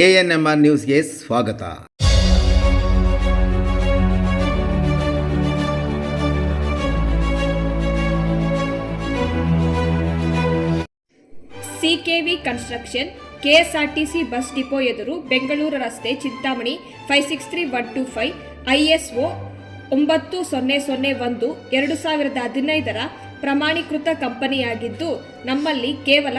A N M R ನ್ಯೂಸ್ಗೆ ಸ್ವಾಗತ CKV construction KSRTC bus depot ಎದುರು ಬೆಂಗಳೂರು ರಸ್ತೆ Chintamani five six three one two five ISO ಒಂಬತ್ತು ಸೊನ್ನೆ ಸೊನ್ನೆ ಒಂದು, ಎರಡು ಸಾವಿರದ ಹದಿನೈದರ ಪ್ರಮಾಣೀಕೃತ ಕಂಪನಿಯಾಗಿದ್ದು, ನಮ್ಮಲ್ಲಿ ಕೇವಲ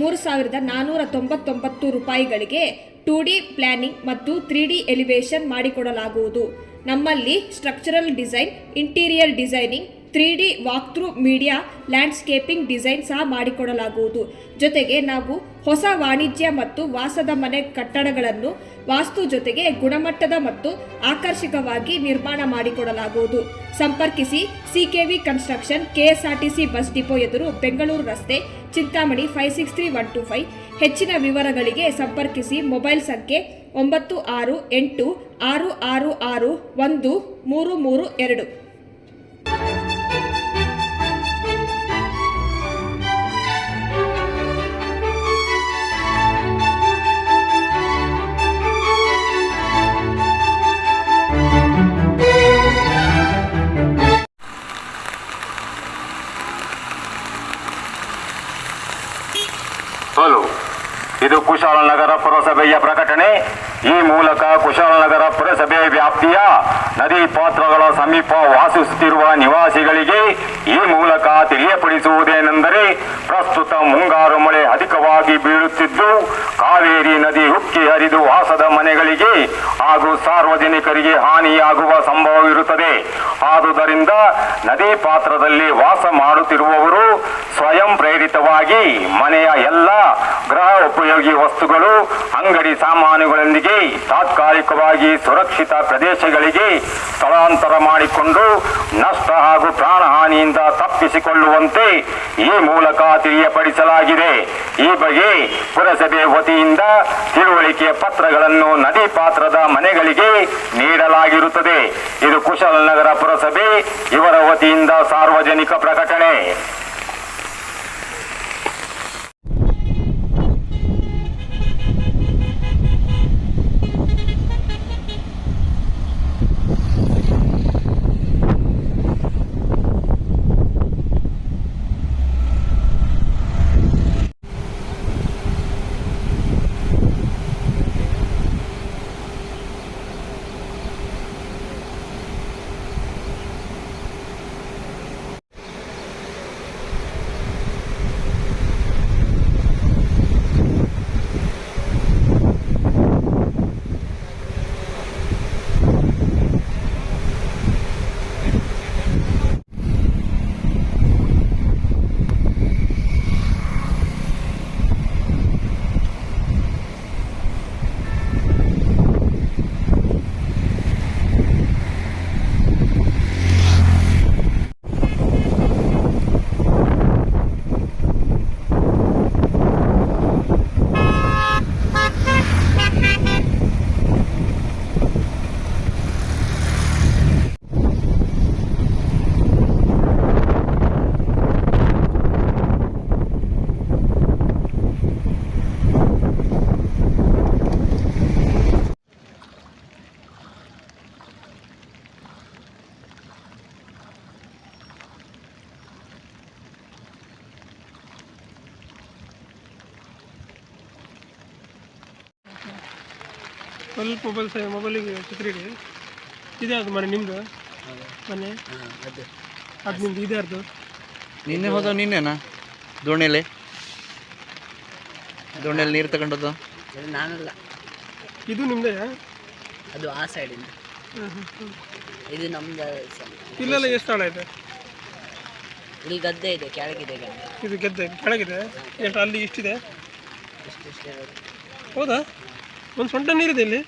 ಮೂರು ಸಾವಿರದ ನಾನ್ನೂರ ತೊಂಬತ್ತೊಂಬತ್ತು ರೂಪಾಯಿಗಳಿಗೆ ಟೂ ಡಿ ಪ್ಲಾನಿಂಗ್ ಮತ್ತು ತ್ರೀ ಡಿ ಎಲಿವೇಶನ್ ಮಾಡಿಕೊಡಲಾಗುವುದು. ನಮ್ಮಲ್ಲಿ structural design, interior designing, three D walkthrough media, landscaping design ಸಹ ಮಾಡಿಕೊಡಲಾಗುವುದು. ಜೊತೆಗೆ ನಾವು ಹೊಸ ವಾಣಿಜ್ಯ ಮತ್ತು ವಾಸದ ಮನೆ ಕಟ್ಟಡಗಳನ್ನು ವಾಸ್ತು ಜೊತೆಗೆ ಗುಣಮಟ್ಟದ ಮತ್ತು ಆಕರ್ಷಕವಾಗಿ ನಿರ್ಮಾಣ ಮಾಡಿಕೊಡಲಾಗುವುದು. ಸಂಪರ್ಕಿಸಿ CKV construction KSRTC bus depot ಎದುರು ಬೆಂಗಳೂರು ರಸ್ತೆ, Chintamani five six three one two five. ಹೆಚ್ಚಿನ ವಿವರಗಳಿಗೆ ಸಂಪರ್ಕಿಸಿ ಮೊಬೈಲ್ ಸಂಖ್ಯೆ ಒಂಬತ್ತು ಆರು ಎಂಟು ಆರು ಆರು ಆರು ಒಂದು ಮೂರು ಮೂರು ಎರಡು. ಕುಶಾಲನಗರ ಪುರಸಭೆಯ ಪ್ರಕಟಣೆ. ಈ ಮೂಲಕ ಕುಶಾಲನಗರ ಪುರಸಭೆ ವ್ಯಾಪ್ತಿಯ ನದಿ ಪಾತ್ರಗಳ ಸಮೀಪ ವಾಸಿಸುತ್ತಿರುವ ನಿವಾಸಿಗಳಿಗೆ ಈ ಮೂಲಕ ತಿಳಿಯಪಡಿಸುವುದೇನೆಂದರೆ ಪ್ರಸ್ತುತ ಮುಂಗಾರು ಮಳೆ ಅಧಿಕವಾಗಿ ಬೀಳುತ್ತಿದ್ದು, ಕಾವೇರಿ ನದಿ ಉಕ್ಕಿ ಹರಿದು ವಾಸದ ಮನೆಗಳಿಗೆ ಹಾಗೂ ಸಾರ್ವಜನಿಕರಿಗೆ ಹಾನಿಯಾಗುವ ಸಂಭವವಿರುತ್ತದೆ. ಆದುದರಿಂದ ನದಿ ಪಾತ್ರದಲ್ಲಿ ವಾಸ ಮಾಡುತ್ತಿರುವವರು ಸ್ವಯಂ ಪ್ರೇರಿತವಾಗಿ ಮನೆಯ ಎಲ್ಲ ಗೃಹ ಉಪಯೋಗಿ ವಸ್ತುಗಳು, ಅಂಗಡಿ ಸಾಮಾನುಗಳೊಂದಿಗೆ ತಾತ್ಕಾಲಿಕವಾಗಿ ಸುರಕ್ಷಿತ ಪ್ರದೇಶಗಳಿಗೆ ಸ್ಥಳಾಂತರ ಮಾಡಿಕೊಂಡು ನಷ್ಟ ಹಾಗೂ ಪ್ರಾಣಹಾನಿಯಿಂದ ತಪ್ಪಿಸಿಕೊಳ್ಳುವಂತೆ ಈ ಮೂಲಕ ತಿಳಿಯಪಡಿಸಲಾಗಿದೆ. ಈ ಬಗ್ಗೆ ಪುರಸಭೆ ವತಿಯಿಂದ ತಿಳುವಳಿಕೆಯ ಪತ್ರಗಳನ್ನು ನದಿ ಪಾತ್ರದ ಮನೆಗಳಿಗೆ ನೀಡಲಾಗಿರುತ್ತದೆ. ಇದು ಕುಶಲನಗರ ಪುರಸಭೆ, ಇವರ ವತಿಯಿಂದ ಸಾರ್ವಜನಿಕ ಪ್ರಕಟಣೆ. ಸ್ವಲ್ಪ ಮೊಬೈಲ್ ಸಹ ಮೊಬೈಲಿಗೆ ಸೆಕ್ಯೂರಿಟಿ ಇದೆ. ಅದು ಮನೆ ನಿಮ್ಮದು ಮನೆ? ಅದು ನಿಮ್ದು ಇದೆ ಅದು ನಿನ್ನೆ ಹೋದ ನಿನ್ನೆನಾ? ದೋಣಿಯಲ್ಲಿ? ದೋಣಿಯಲ್ಲಿ ನೀರು ತಗೊಂಡದ್ದು? ನಾನಲ್ಲ. ಇದು ನಿಮ್ಮದೇ ಅದು ಆ ಸೈಡಿಂದ ಇದು. ನಮ್ದು ಇಲ್ಲೆಲ್ಲ ಎಷ್ಟು ಸ್ಥಳ ಇದೆ? ಇಲ್ಲಿ ಗದ್ದೆ ಇದೆ ಕೆಳಗಿದೆ ಗದ್ದೆ ಇದು ಗದ್ದೆ ಕೆಳಗಿದೆ? ಎಷ್ಟು ಅಲ್ಲಿ ಇಷ್ಟಿದೆ ಹೌದಾ? ಒಂದು ಸೊಂಟ ನೀರಿದೆ ಇಲ್ಲಿ.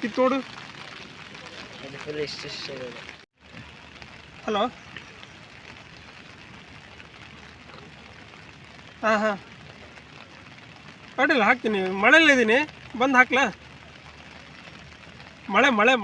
ಕಿತ್ತೋಡು ಹಲೋ ಹಾಂ ಹಾಂ. ಅಡ್ಡಿಲ್ಲ ಹಾಕ್ತೀನಿ. ಮಳೆಯಲ್ಲಿದ್ದೀನಿ ಬಂದು ಹಾಕ್ಲಾ? ಮಳೆ ಮಳೆ.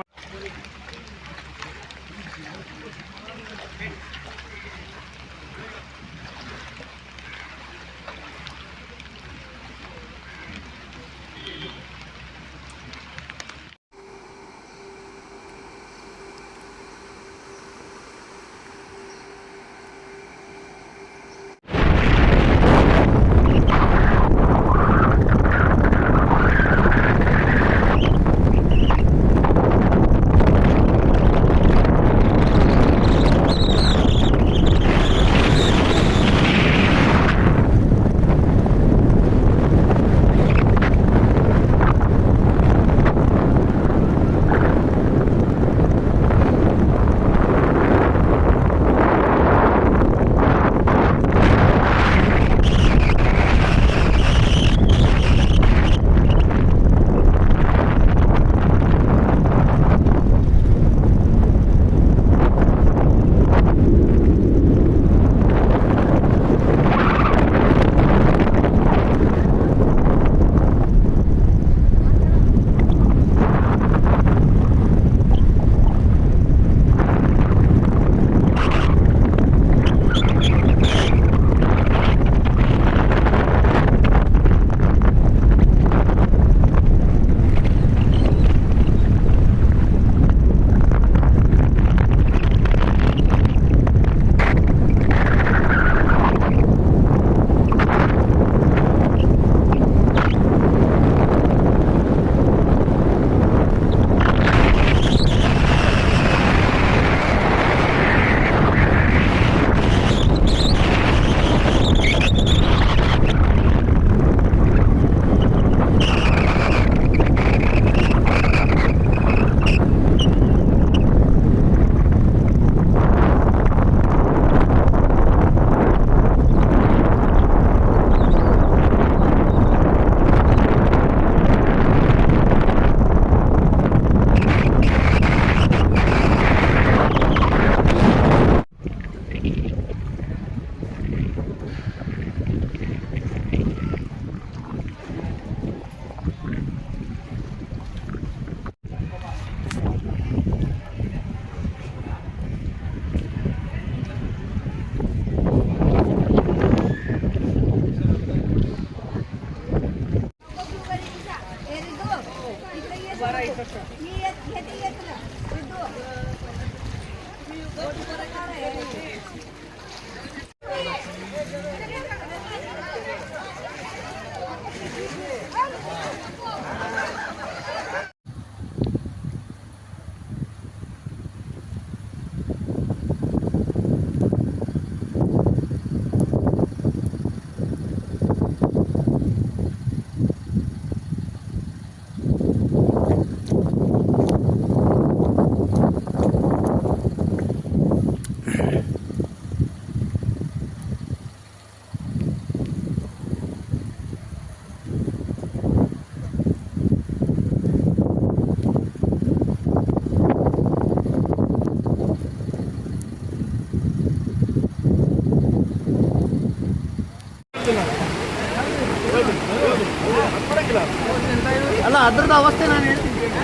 ಮ- ಅಲ್ಲ ಅದ್ರದ್ದು ಅವಸ್ಥೆ ನಾನು ಹೇಳ್ತೀನಿ ಅಲ್ಲ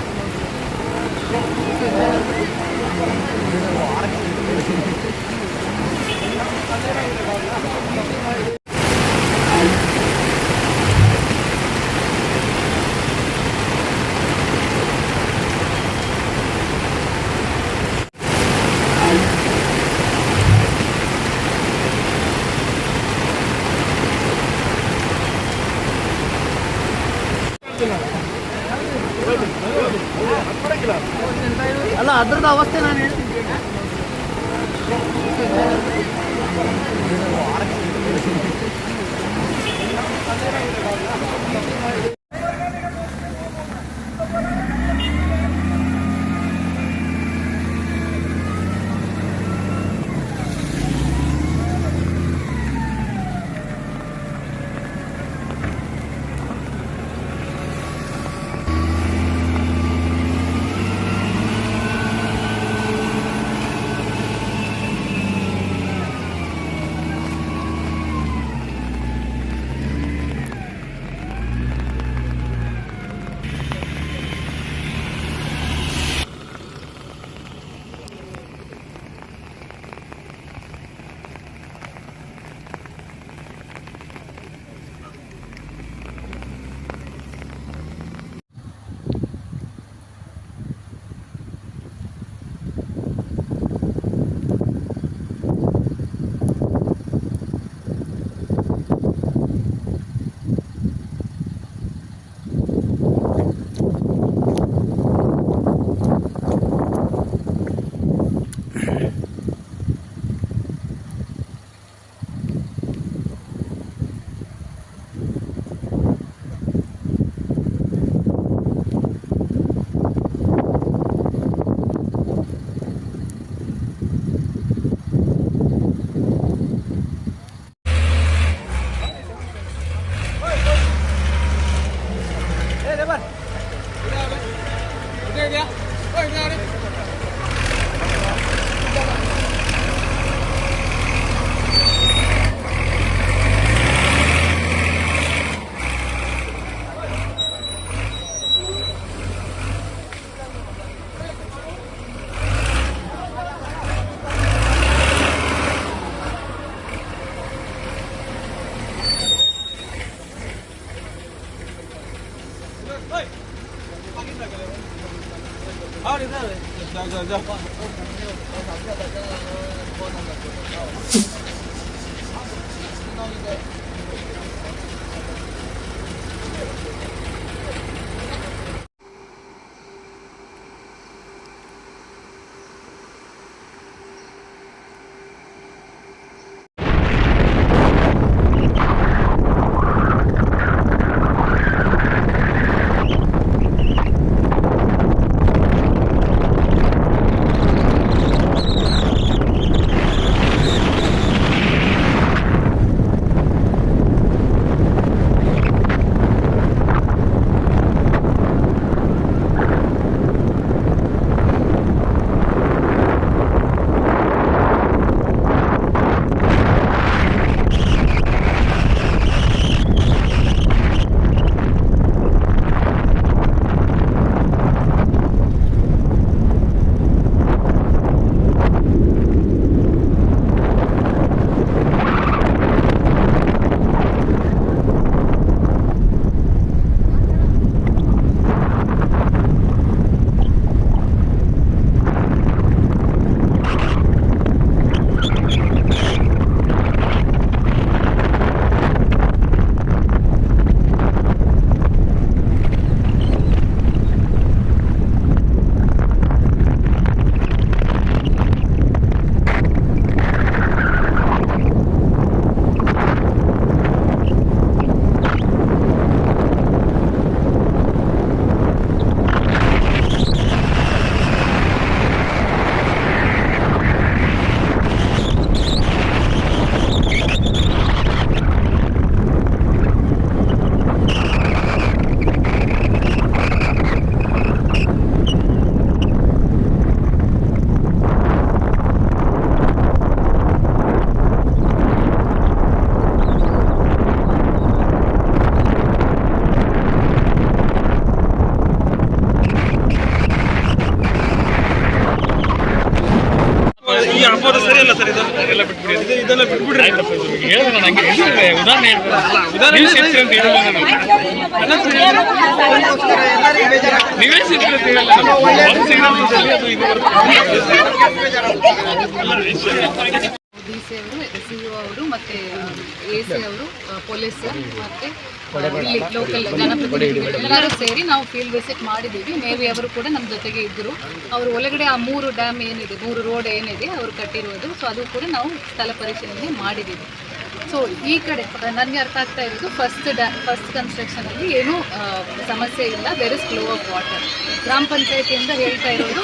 ಅದ್ರದ್ದು ಅವಸ್ಥೆ only that ಡಿ ಸಿ ಅವರು ಎಸ್ ಸಿ ಅವರು ಮತ್ತು ಎ ಸಿ ಅವರು ಪೊಲೀಸ್ ಮತ್ತು ಇಲ್ಲಿ ಲೋಕಲ್ ಜನಪ್ರತಿನಿಧಿಗಳು ಎಲ್ಲರೂ ಸೇರಿ ನಾವು ಫೀಲ್ಡ್ ವಿಸಿಟ್ ಮಾಡಿದ್ದೀವಿ. ನೇವಿ ಅವರು ಕೂಡ ನಮ್ಮ ಜೊತೆಗೆ ಇದ್ದರು. ಅವರು ಒಳಗಡೆ ಆ ಮೂರು ಡ್ಯಾಮ್ ಏನಿದೆ ಮೂರು ರೋಡ್ ಏನಿದೆ ಅವರು ಕಟ್ಟಿರೋದು. ಸೊ ಅದು ಕೂಡ ನಾವು ಸ್ಥಳ ಪರಿಶೀಲನೆ ಮಾಡಿದ್ದೀವಿ. ಸೊ ಈ ಕಡೆ ನನಗೆ ಅರ್ಥ ಆಗ್ತಾ ಇರೋದು ಫಸ್ಟ್ ಡ್ಯಾ ಫಸ್ಟ್ ಕನ್ಸ್ಟ್ರಕ್ಷನಲ್ಲಿ ಏನೂ ಸಮಸ್ಯೆ ಇಲ್ಲ. There is flow of water ಗ್ರಾಮ ಪಂಚಾಯತಿಯಿಂದ ಹೇಳ್ತಾ ಇರೋದು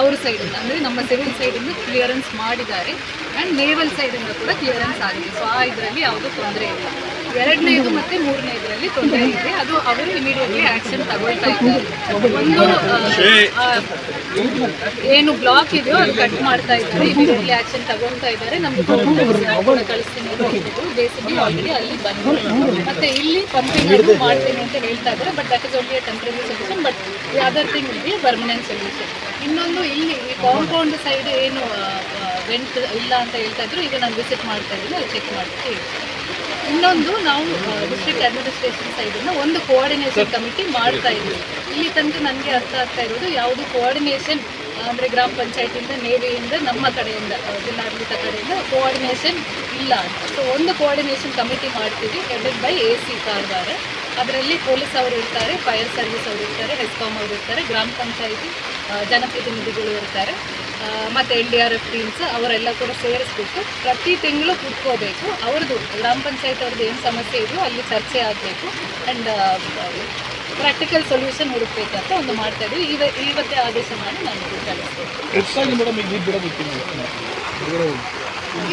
ಅವ್ರ ಸೈಡಿಂದ ಅಂದರೆ ನಮ್ಮ ಸಿವಿಲ್ ಸೈಡಿಂದ ಕ್ಲಿಯರೆನ್ಸ್ ಮಾಡಿದ್ದಾರೆ. ಆ್ಯಂಡ್ ನೇವಲ್ ಸೈಡಿಂದ ಕೂಡ ಕ್ಲಿಯರೆನ್ಸ್ ಆಗಿದೆ. ಸೊ ಆ ಇದರಲ್ಲಿ ಯಾವುದೂ ತೊಂದರೆ ಇಲ್ಲ. ಎರಡನೇದು ಮತ್ತು ಮೂರನೇದರಲ್ಲಿ ತೊಂದರೆ ಇದೆ. ಅದು ಅವರು ಇಮಿಡಿಯೇಟ್ಲಿ ಆ್ಯಕ್ಷನ್ ತಗೊಳ್ತಾ ಇದ್ದಾರೆ. ಒಂದು ಏನು ಬ್ಲಾಕ್ ಇದೆಯೋ ಅದು ಕಟ್ ಮಾಡ್ತಾ ಇದ್ದಾರೆ. ಇಮಿಡಿಯೇಟ್ಲಿ ಆಕ್ಷನ್ ತಗೊಳ್ತಾ ಇದ್ದಾರೆ. ನಮ್ಗೆ ಕಳಿಸ್ತೀನಿ ಬೇಸಿಗೆ ಆಲ್ರೆಡಿ ಅಲ್ಲಿ ಬಂದು ಮತ್ತೆ ಇಲ್ಲಿ ಪಂಪಿಂಗ್ ಮಾಡ್ತೀನಿ ಅಂತ ಹೇಳ್ತಾ ಇದ್ದಾರೆ. But that is only temporary solution but other thing ಇಲ್ಲಿ ಪರ್ಮನೆಂಟ್ ಸೊಲ್ಯೂಷನ್ ಇನ್ನೊಂದು ಇಲ್ಲಿ ಈ ಕಾಂಪೌಂಡ್ ಸೈಡ್ ಏನು ವೆಂಟ್ ಇಲ್ಲ ಅಂತ ಹೇಳ್ತಾ ಇದ್ರು, ಈಗ ನಾನು ವಿಸಿಟ್ ಮಾಡ್ತಾ ಇದ್ದೀನಿ ಚೆಕ್ ಮಾಡ್ತೀನಿ. ಇನ್ನೊಂದು ನಾವು ಡಿಸ್ಟ್ರಿಕ್ಟ್ ಅಡ್ಮಿನಿಸ್ಟ್ರೇಷನ್ ಸೈಡಿಂದ ಒಂದು ಕೋಆರ್ಡಿನೇಷನ್ ಕಮಿಟಿ ಮಾಡ್ತಾ ಇದ್ದೀವಿ. ಇಲ್ಲಿ ತನಕ ನನಗೆ ಅರ್ಥ ಆಗ್ತಾ ಇರೋದು ಯಾವುದು ಕೋಆರ್ಡಿನೇಷನ್ ಅಂದರೆ ಗ್ರಾಮ ಪಂಚಾಯತಿಯಿಂದ ನೇವಿಯಿಂದ ನಮ್ಮ ಕಡೆಯಿಂದ ಜಿಲ್ಲಾಡಳಿತ ಕಡೆಯಿಂದ ಕೋಆರ್ಡಿನೇಷನ್ ಇಲ್ಲ ಸೊ ಒಂದು ಕೋಆರ್ಡಿನೇಷನ್ ಕಮಿಟಿ ಮಾಡ್ತೀವಿ headed by A C Karwar ಅದರಲ್ಲಿ ಪೊಲೀಸ್ ಅವರು ಇರ್ತಾರೆ ಫೈರ್ ಸರ್ವಿಸ್ ಅವರು ಇರ್ತಾರೆ ಹೆಸ್ಕಾಮ್ ಅವರು ಇರ್ತಾರೆ, ಗ್ರಾಮ ಪಂಚಾಯತಿ ಜನಪ್ರತಿನಿಧಿಗಳು ಇರ್ತಾರೆ. ಮತ್ತೆ N D R F teams ಅವರೆಲ್ಲ ಕೂಡ ಸೇರಿಸ್ಬಿಟ್ಟು ಪ್ರತಿ ತಿಂಗಳು ಕುತ್ಕೋಬೇಕು. ಅವ್ರದ್ದು ಗ್ರಾಮ ಪಂಚಾಯತ್ ಅವ್ರದ್ದು ಏನು ಸಮಸ್ಯೆ ಇದೆಯೋ ಅಲ್ಲಿ ಚರ್ಚೆ ಆಗಬೇಕು. ಆ್ಯಂಡ್ ಪ್ರಾಕ್ಟಿಕಲ್ ಸೊಲ್ಯೂಷನ್ ಹುಡುಕ್ಬೇಕಂತ ಒಂದು ಮಾಡ್ತಾ ಇದ್ವಿ. ಇವ ಇವತ್ತೇ ಆದೇಶ ಮಾಡಿ ನಾನು ಕಳಿಸ್ತೇನೆ.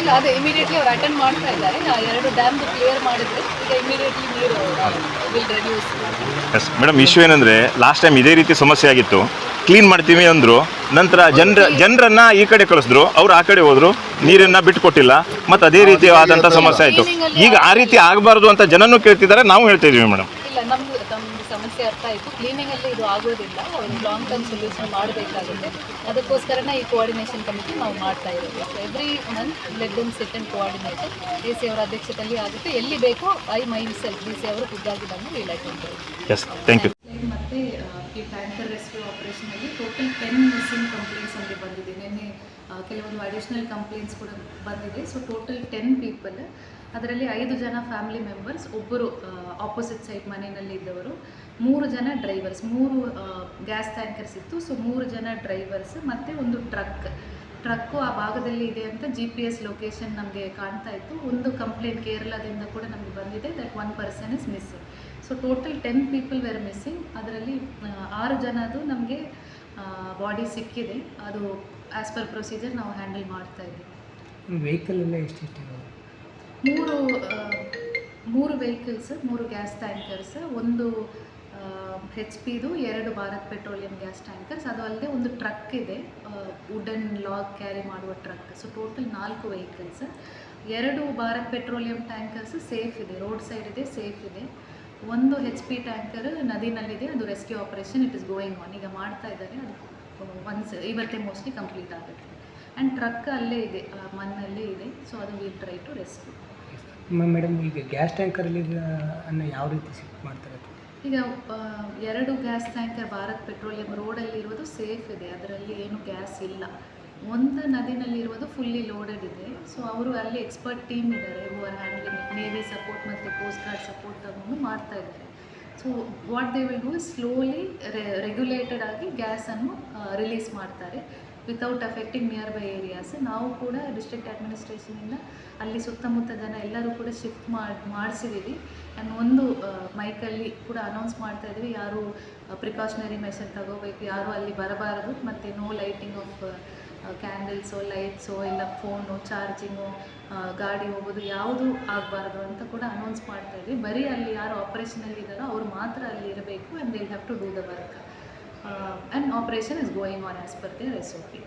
ಇಲ್ಲ ಅದೇ ಇಮಿಡಿಯೇಟ್ಲಿ ಅವ್ರು ಅಟೆಂಡ್ ಮಾಡ್ತಾ ಇದ್ದಾರೆ. ಆ ಎರಡು ಡ್ಯಾಮ್ ಕ್ಲಿಯರ್ ಮಾಡಿದ್ರೆ. ಈಗ ಇಮಿಡಿಯೇಟ್ಲಿ ನೀರು will reduce yes madam issue ಏನಂದರೆ ಲಾಸ್ಟ್ ಟೈಮ್ ಇದೇ ರೀತಿ ಸಮಸ್ಯೆ ಆಗಿತ್ತು. ಕ್ಲೀನ್ ಮಾಡ್ತೀವಿ ಅಂದರು ನಂತರ ಜನರ ಜನರನ್ನ ಈ ಕಡೆ ಕಳಿಸಿದ್ರು ಅವ್ರು ಆ ಕಡೆ ಹೋದ್ರು ನೀರನ್ನ ಬಿಟ್ಕೊಟ್ಟಿಲ್ಲ ಮತ್ತು ಅದೇ ರೀತಿ ಆದಂಥ ಸಮಸ್ಯೆ ಆಯಿತು. ಈಗ ಆ ರೀತಿ ಆಗಬಾರ್ದು ಅಂತ ಜನನೂ ಕೇಳ್ತಿದ್ದಾರೆ ನಾವು ಹೇಳ್ತಾ ಇದೀವಿ ಮೇಡಮ್ ಇಲ್ಲ ನಮ್ದು ನಮ್ದು ಸಮಸ್ಯೆ ಅರ್ಥ ಆಯಿತು. ಕ್ಲೀನಿಂಗಲ್ಲಿ ಇದು ಆಗೋದಿಲ್ಲ ಅವರು ಲಾಂಗ್ ಟರ್ಮ್ ಸೊಲ್ಯೂಷನ್ ಮಾಡಬೇಕಾಗುತ್ತೆ. ಅದಕ್ಕೋಸ್ಕರನೇ ಈ ಕೋಆರ್ಡಿನೇಷನ್ ಕಮಿಟಿ ನಾವು ಮಾಡ್ತಾ ಇರೋದು. Every month let them sit and coordinator D C ಅವರ ಅಧ್ಯಕ್ಷತೆಯಲ್ಲಿ ಆಗುತ್ತೆ. ಎಲ್ಲಿ ಬೇಕೋ I mind cell D C ಅವರು ಖುದ್ದಾಗಿ ಬಂದು ವಿಲೈಟ್ ಎಸ್ ಥ್ಯಾಂಕ್ ಯು ಮತ್ತು ಈ ಟ್ಯಾಂಕರ್ ರೆಸ್ಕ್ಯೂ ಆಪರೇಷನಲ್ಲಿ ಟೋಟಲ್ ಟೆನ್ ಮಿಸ್ಸಿಂಗ್ ಕಂಪ್ಲೇಂಟ್ಸ್ ನಮಗೆ ಬಂದಿದೆ. ನಿನ್ನೆ ಕೆಲವೊಂದು ಅಡಿಷ್ನಲ್ ಕಂಪ್ಲೇಂಟ್ಸ್ ಕೂಡ ಬಂದಿದೆ. ಸೊ ಟೋಟಲ್ ಟೆನ್ ಪೀಪಲ್ ಅದರಲ್ಲಿ ಐದು ಜನ ಫ್ಯಾಮಿಲಿ ಮೆಂಬರ್ಸ್ ಒಬ್ಬರು ಆಪೋಸಿಟ್ ಸೈಡ್ ಮನೆಯಲ್ಲಿ ಇದ್ದವರು, ಮೂರು ಜನ ಡ್ರೈವರ್ಸ್ ಮೂರು ಗ್ಯಾಸ್ ಟ್ಯಾಂಕರ್ಸ್ ಇತ್ತು. ಸೊ ಮೂರು ಜನ ಡ್ರೈವರ್ಸ್ ಮತ್ತು ಒಂದು ಟ್ರಕ್ ಟ್ರಕ್ಕು ಆ ಭಾಗದಲ್ಲಿ ಇದೆ ಅಂತ ಜಿ ಪಿ ಎಸ್ ಲೊಕೇಶನ್ ನಮಗೆ ಕಾಣ್ತಾ ಇತ್ತು. ಒಂದು ಕಂಪ್ಲೇಂಟ್ ಕೇರಳದಿಂದ ಕೂಡ ನಮಗೆ ಬಂದಿದೆ that one person is missing so total ten people were missing ಅದರಲ್ಲಿ ಆರು ಜನದ್ದು ನಮಗೆ ಬಾಡಿ ಸಿಕ್ಕಿದೆ. ಅದು ಆ್ಯಸ್ ಪರ್ ಪ್ರೊಸೀಜರ್ ನಾವು ಹ್ಯಾಂಡಲ್ ಮಾಡ್ತಾ ಇದ್ದೀವಿ ವೆಹಿಕಲ್ ಎಲ್ಲ ಎಷ್ಟೆಷ್ಟು ಮೂರು ಮೂರು ವೆಹಿಕಲ್ಸ್ ಮೂರು ಗ್ಯಾಸ್ ಟ್ಯಾಂಕರ್ಸ್ ಒಂದು ಹೆಚ್ ಪಿದು ಎರಡು ಭಾರತ್ ಪೆಟ್ರೋಲಿಯಂ ಗ್ಯಾಸ್ ಟ್ಯಾಂಕರ್ಸ್ ಅದು ಅಲ್ಲದೆ ಒಂದು ಟ್ರಕ್ ಇದೆ. ವುಡನ್ ಲಾಗ್ ಕ್ಯಾರಿ ಮಾಡುವ ಟ್ರಕ್ ಸೊ ಟೋಟಲ್ ನಾಲ್ಕು ವೆಹಿಕಲ್ಸ್ ಎರಡು ಭಾರತ್ ಪೆಟ್ರೋಲಿಯಂ ಟ್ಯಾಂಕರ್ಸ್ ಸೇಫ್ ಇದೆ. ರೋಡ್ ಸೈಡ್ ಇದೆ ಸೇಫ್ ಇದೆ. ಒಂದು ಹೆಚ್ ಪಿ ಟ್ಯಾಂಕರ್ ನದಿನಲ್ಲಿದೆ ಅದು rescue operation it is going on ಈಗ ಮಾಡ್ತಾ ಇದ್ದಾರೆ ಅದು ಒನ್ಸ್ ಇವತ್ತೇ ಮೋಸ್ಟ್ಲಿ ಕಂಪ್ಲೀಟ್ ಆಗುತ್ತೆ. ಆ್ಯಂಡ್ ಟ್ರಕ್ ಅಲ್ಲೇ ಇದೆ ಆ ಮಣ್ಣಲ್ಲೇ ಇದೆ ಸೊ ಅದು will try to rescue madam ಈಗ ಗ್ಯಾಸ್ ಟ್ಯಾಂಕರಲ್ಲಿ ಅನ್ನು ಯಾವ ರೀತಿ ಶಿಫ್ಟ್ ಮಾಡ್ತಾರೆ? ಈಗ ಎರಡು ಗ್ಯಾಸ್ ಟ್ಯಾಂಕರ್ ಭಾರತ್ ಪೆಟ್ರೋಲಿಯಂ ರೋಡಲ್ಲಿ ಇರೋದು ಸೇಫ್ ಇದೆ ಅದರಲ್ಲಿ ಏನು ಗ್ಯಾಸ್ ಇಲ್ಲ. ಒಂದು ನದಿನಲ್ಲಿರುವುದು ಫುಲ್ಲಿ ಲೋಡೆಡ್ ಇದೆ. ಸೊ ಅವರು ಅಲ್ಲಿ ಎಕ್ಸ್ಪರ್ಟ್ ಟೀಮ್ ಇದ್ದಾರೆ. Who are handling navy support ಮತ್ತು ಕೋಸ್ಟ್ ಗಾರ್ಡ್ ಸಪೋರ್ಟ್ ತಗೊಂಡು ಮಾಡ್ತಾ ಇದ್ದಾರೆ. So what they will do slowly regulated ಆಗಿ ಗ್ಯಾಸನ್ನು ರಿಲೀಸ್ ಮಾಡ್ತಾರೆ. Without affecting nearby areas ನಾವು ಕೂಡ ಡಿಸ್ಟ್ರಿಕ್ಟ್ ಅಡ್ಮಿನಿಸ್ಟ್ರೇಷನಿಂದ ಅಲ್ಲಿ ಸುತ್ತಮುತ್ತ ಜನ ಎಲ್ಲರೂ ಕೂಡ ಶಿಫ್ಟ್ ಮಾಡಿ, ಮಾಡಿಸಿದ್ದೀವಿ. ಆ್ಯಂಡ್ ಒಂದು ಮೈಕಲ್ಲಿ ಕೂಡ ಅನೌನ್ಸ್ ಮಾಡ್ತಾ ಇದ್ದೀವಿ. ಯಾರು ಪ್ರಿಕಾಷನರಿ ಮೆಷರ್ ತಗೋಬೇಕು, ಯಾರು ಅಲ್ಲಿ ಬರಬಾರದು, ಮತ್ತು no lighting of candles lights ಇಲ್ಲ ಫೋನು ಚಾರ್ಜಿಂಗು ಗಾಡಿ ಹೋಗೋದು ಯಾವುದು ಆಗಬಾರ್ದು ಅಂತ ಕೂಡ ಅನೌನ್ಸ್ ಮಾಡ್ತಾ ಇದ್ವಿ. ಬರೀ ಅಲ್ಲಿ ಯಾರು ಆಪ್ರೇಷನಲ್ಲಿ ಇದ್ದಾರೋ ಅವ್ರು ಮಾತ್ರ ಅಲ್ಲಿ ಇರಬೇಕು and they have to do the work and operation is going on as per their S O P